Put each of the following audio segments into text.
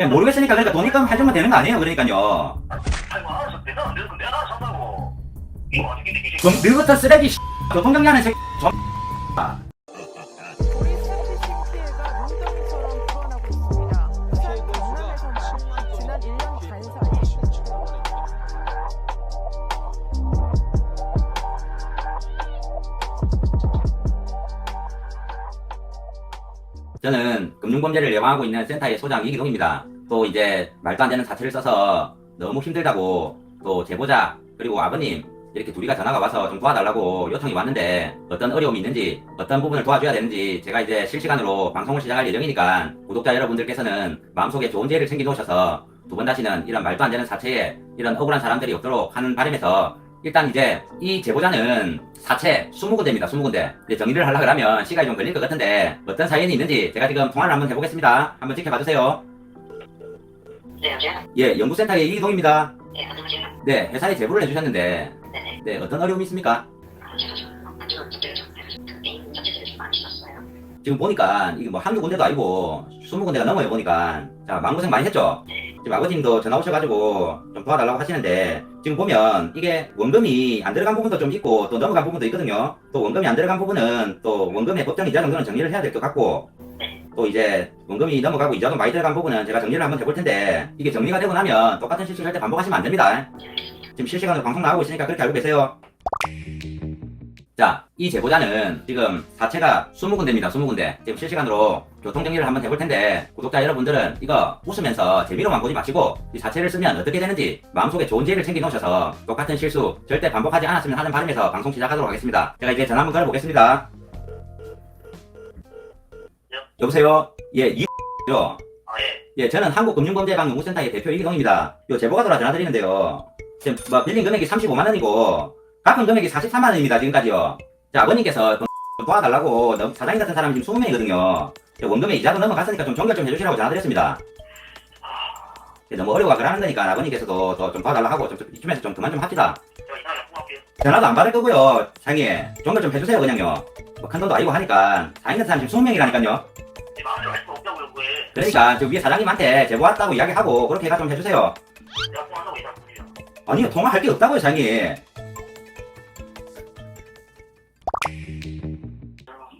그냥 모르겠으니까 그러니까 돈 입금 해주면 되는 거 아니에요 그러니까요. 아이고 알아서 내가 안건 내가 알아서 한다고. 이거 어떻게 이게 그럼 너부터 쓰레기 씨, 교통정리하는 새끼 좀 저는 금융범죄를 예방하고 있는 센터의 소장 이기동입니다. 또 이제 말도 안 되는 사채를 써서 너무 힘들다고 또 제보자 그리고 아버님 이렇게 둘이가 전화가 와서 좀 도와달라고 요청이 왔는데 어떤 어려움이 있는지 어떤 부분을 도와줘야 되는지 제가 이제 실시간으로 방송을 시작할 예정이니까 구독자 여러분들께서는 마음속에 좋은 지혜를 챙겨 놓으셔서 두 번 다시는 이런 말도 안 되는 사채에 이런 억울한 사람들이 없도록 하는 바람에서 일단 이제 이 제보자는 사채 20군데입니다. 20군데. 이제 정리를 하려고 하면 시간이 좀 걸릴 것 같은데 어떤 사연이 있는지 제가 지금 통화를 한번 해보겠습니다. 한번 지켜봐 주세요. 네 여보세요? 예, 연구센터의 이기동입니다. 네 안녕하세요 네, 회사에 제보를 해주셨는데 네네 네, 어떤 어려움이 있습니까? 아, 제가 좀 안쪽으로 문제를 좀 해가지고 게임 자체를 좀 많이 쳤어요 지금 보니까 이게 뭐 한두 군데도 아니고 20군데가 넘어요 보니까 자 마음고생 많이 했죠? 지금 아버님도 전화 오셔가지고 좀 도와달라고 하시는데 지금 보면 이게 원금이 안 들어간 부분도 좀 있고 또 넘어간 부분도 있거든요 또 원금이 안 들어간 부분은 또 원금의 법정 이자 정도는 정리를 해야 될 것 같고 또 이제 원금이 넘어가고 이자도 많이 들어간 부분은 제가 정리를 한번 해볼 텐데 이게 정리가 되고 나면 똑같은 실수 절대 반복하시면 안 됩니다 지금 실시간으로 방송 나가고 있으니까 그렇게 알고 계세요. 자, 이 제보자는 지금 사채가 20군데입니다. 20군데. 지금 실시간으로 교통정리를 한번 해볼 텐데 구독자 여러분들은 이거 웃으면서 재미로만 보지 마시고 이 사채를 쓰면 어떻게 되는지 마음속에 좋은 지혜를 챙겨 놓으셔서 똑같은 실수 절대 반복하지 않았으면 하는 바람에서 방송 시작하도록 하겠습니다. 제가 이제 전화 한번 걸어보겠습니다. 여보세요? 예, 이요. 아 예 예, 저는 한국금융범죄예방연구센터의 대표 이기동입니다. 요 제보가 들어와 전화드리는데요. 지금 뭐 빌린 금액이 35만 원이고 갚은 금액이 43만 원입니다. 지금까지요. 자, 아버님께서 좀 도와달라고 사장님 같은 사람이 지금 20명이거든요. 원금에 이자도 넘어갔으니까 좀 종결 좀 해주시라고 전화드렸습니다. 예, 너무 어려워 그러는 거니까 아버님께서도 더좀 도와달라고 하고 좀, 좀 이쯤에서 좀 그만 좀 합시다. 전화도 안 받을 거고요. 상이 종결 좀 해주세요 그냥요. 뭐큰 돈도 아니고 하니까 사장님 같은 사람 지금 20명이라니까요. 제 마음대로 할수 없다고요 그게 그러니까 저 위에 사장님한테 제보 왔다고 이야기하고 그렇게 해가 좀 해주세요. 아니요 통화할 게 없다고요 장님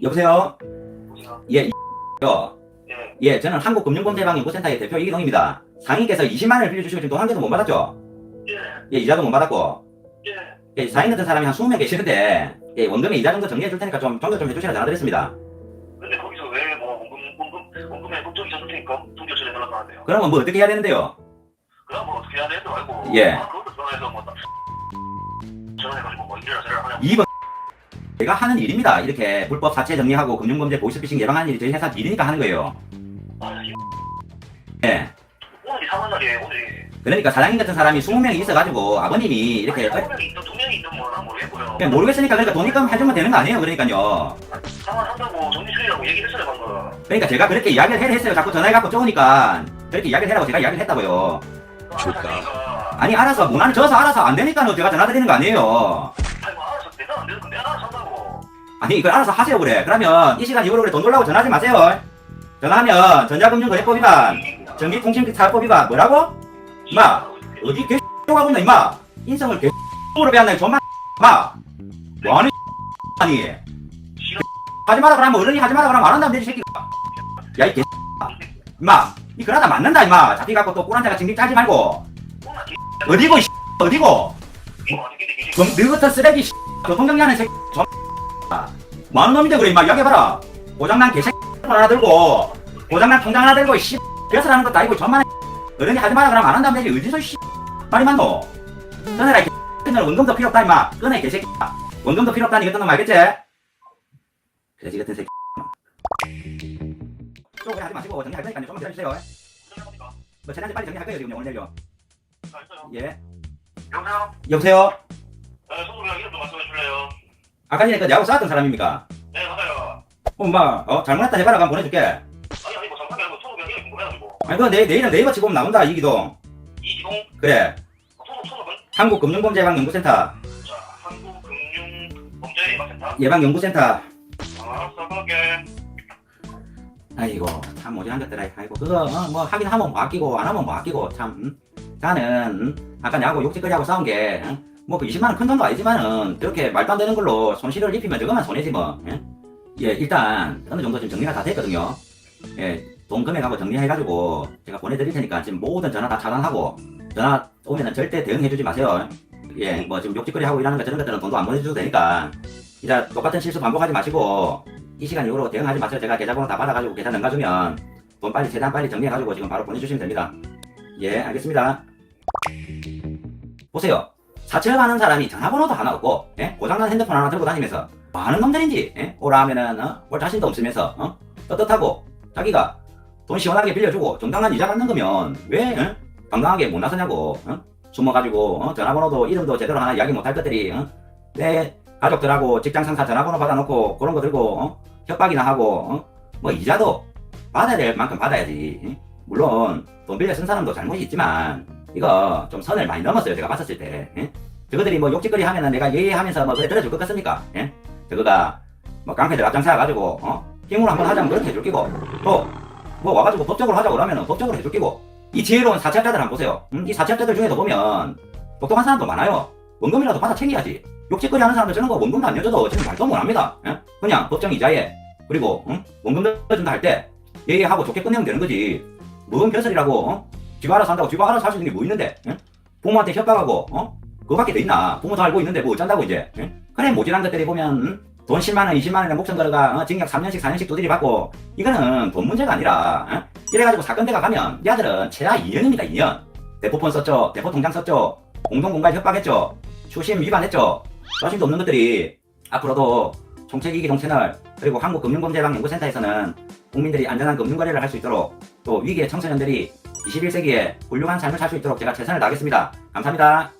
여보세요? 보세요? 예 요. 네. 예 저는 한국금융범죄예방연구센터의 대표 이기동입니다. 상인께서 20만 원을 빌려주시고 지금 또한 개도 못 받았죠? 예, 예 이자도 못 받았고. 예. 예, 상인 같은 사람이 한 20명 계시는데 예, 원금에 이자 정도 정리해 줄 테니까 좀 정도 좀 해주시라 전화드렸습니다. 근데 거기서 왜 뭐 원금 원금 원금에 법정이 졌을 테니까 동결처리 연락하는데요. 그러면 뭐 어떻게 해야 되는데요? 그럼 뭐 어떻게 해야 되는지 알고. 예. 아, 그것도 전화해서 뭐딱 전화해가지고 뭐 이래라 저래라 하냐고. 이번 제가 하는 일입니다. 이렇게 불법 사채 정리하고 금융범죄 보이스피싱 예방하는 일이 저희 회사 일이니까 하는 거예요. 아, 이- 예. 오늘 이상한 날이에요 오늘이 그러니까 사장님 같은 사람이 20명이 있어가지고 아버님이 이렇게 한 명이 있든 두 명이 있든 뭐난 모르겠고요. 그냥 모르겠으니까 그러니까 돈 입금 해주면 되는 거 아니에요 그러니까요. 상환한다고 정리 처리라고 얘기했어요 방금. 그러니까 제가 그렇게 이야기를 해야 했어요. 자꾸 전화해갖고 쪼으니까 그렇게 이야기를 해라고 제가 이야기를 했다고요. 좋다 아니 알아서 문안을 져서 알아서 안 되니까 제가 전화 드리는 거 아니에요 아니 이걸 알아서 하세요 그래. 그러면 이 시간 이후로 그래 돈 돌라고 전화하지 마세요. 전화하면 전자금융거래법 위반 전기통신사법 위반 뭐라고? 임마 어디 개X하고 있나 임마? 인성을 개X으로 배웠나 정말 마. 뭐하는 아니. 하지 마라 그러면 어른이 하지 마라 그러면 안 한다면 되지 새끼가. 야이 개 임마 이 그러다 맞는다 임마. 잡혀갖고 또 꿀한자가 징징 짜지 말고. 어디고 이 어디고? 그럼 너부터 쓰레기 교통정리하는 새끼 좀 많은 놈인데 그래 임마 이야기해봐라. 고장난 개새끼 하나 들고 고장난 통장 하나 들고 씨 벼슬 하는 것도 아니고 저만 어른이 하지 마라 그러면 안 한다면 되지 어디서 씨 말이 많노? 끊어라 이 개새끼는 원금도 필요 없다 임마. 끊어 이 개새끼. 원금도 필요 없다니 이것도 놈 알겠지? 그래지 같은 새끼. 또 그래 하지 마시고 정리할 거니까 조금만 기다려주세요. 뭐 재난지 빨리 정리할 거예요 지금 오늘 내일요. 예. 여보세요? 여보세요 아까 전에 그 내하고 싸웠던 사람입니까? 네, 맞아요. 엄마 어 잘못했다 해봐라 그럼 보내줄게 아니, 아니, 뭐, 잠깐만, 아니고, 손으로 이름 궁금해가지고. 아니 그거 내, 내일은 네이버 치고 오면 나온다 이기동 이기동, 그래 손으로, 한국금융범죄예방연구센터 자, 한국금융범죄예방센터. 예방연구센터 알았어, 그럴게. 아이고 참 모질한 것들아 아이고 그거 어, 뭐 하긴 하면 뭐 아끼고 안 하면 뭐 아끼고 참 음? 나는 음? 아까 내하고 욕짓거리하고 싸운 게뭐 그 20만 원 큰 돈도 아니지만은 그렇게 말도 안 되는 걸로 손실을 입히면 저것만 손해지 뭐. 예? 예 일단 어느 정도 지금 정리가 다 됐거든요. 예 돈 금액하고 정리해가지고 제가 보내드릴 테니까 지금 모든 전화 다 차단하고 전화 오면은 절대 대응해주지 마세요. 예 뭐 지금 욕짓거리 하고 이러는 거 저런 것들은 돈도 안 보내줘도 되니까. 이제 똑같은 실수 반복하지 마시고 이 시간 이후로 대응하지 마세요. 제가 계좌번호 다 받아가지고 계좌 넘가주면 돈 빨리 최대한 빨리 정리해가지고 지금 바로 보내주시면 됩니다. 예 알겠습니다. 보세요 사채하는 사람이 전화번호도 하나 없고 예? 고장난 핸드폰 하나 들고 다니면서 뭐 하는 놈들인지 예? 오라 하면은 어? 올 자신도 없으면서 어? 떳떳하고 자기가 돈 시원하게 빌려주고 정당한 이자 받는 거면 왜 어? 당당하게 못 나서냐고 어? 숨어가지고 어? 전화번호도 이름도 제대로 하나 이야기 못할 것들이 어? 내 가족들하고 직장 상사 전화번호 받아놓고 그런 거 들고 어? 협박이나 하고 어? 뭐 이자도 받아야 될 만큼 받아야지 예? 물론 돈 빌려 쓴 사람도 잘못이 있지만 이거 좀 선을 많이 넘었어요 제가 봤었을 때 예? 저거들이 뭐 욕짓거리 하면은 내가 예의하면서 뭐 그래 들어줄 것 같습니까 예? 저거가 뭐 깡패들 앞장 서가지고 어? 힘으로 한번 하자면 그렇게 해줄 끼고 또 뭐 와가지고 법적으로 하자고 그러면은 법적으로 해줄 끼고 이 지혜로운 사채업자들 한번 보세요 음? 이 사채업자들 중에도 보면 똑똑한 사람도 많아요 원금이라도 받아 챙겨야지 욕짓거리 하는 사람들 저런 거 원금도 안 내줘도 지금 말도 못 합니다 예? 그냥 법정 이자에 그리고 응? 원금 넣어준다 할 때 예의하고 좋게 끝내면 되는 거지 뭔 벼슬이라고 어? 쥐가 알아서 한다고 쥐가 알아서 할 수 있는 게 뭐 있는데 응? 부모한테 협박하고 어? 그거밖에 더 있나 부모 다 알고 있는데 뭐 어쩐다고 이제 응? 그래 모질한 것들이 보면 응? 돈 10만 원 20만 원에 목숨 걸어가 어? 징역 3년씩 4년씩 두드리 받고 이거는 돈 문제가 아니라 어? 이래가지고 사건대가 가면 얘들은 최하 2년입니다 2년 대포폰 썼죠 대포 통장 썼죠 공동공갈 협박했죠 추심 위반했죠 자신도 없는 것들이 앞으로도 정책이기동 채널 그리고 한국금융범죄방연구센터에서는 국민들이 안전한 금융거래를 할 수 있도록 또 위기의 청소년들이 21세기에 훌륭한 삶을 살 수 있도록 제가 최선을 다하겠습니다. 감사합니다.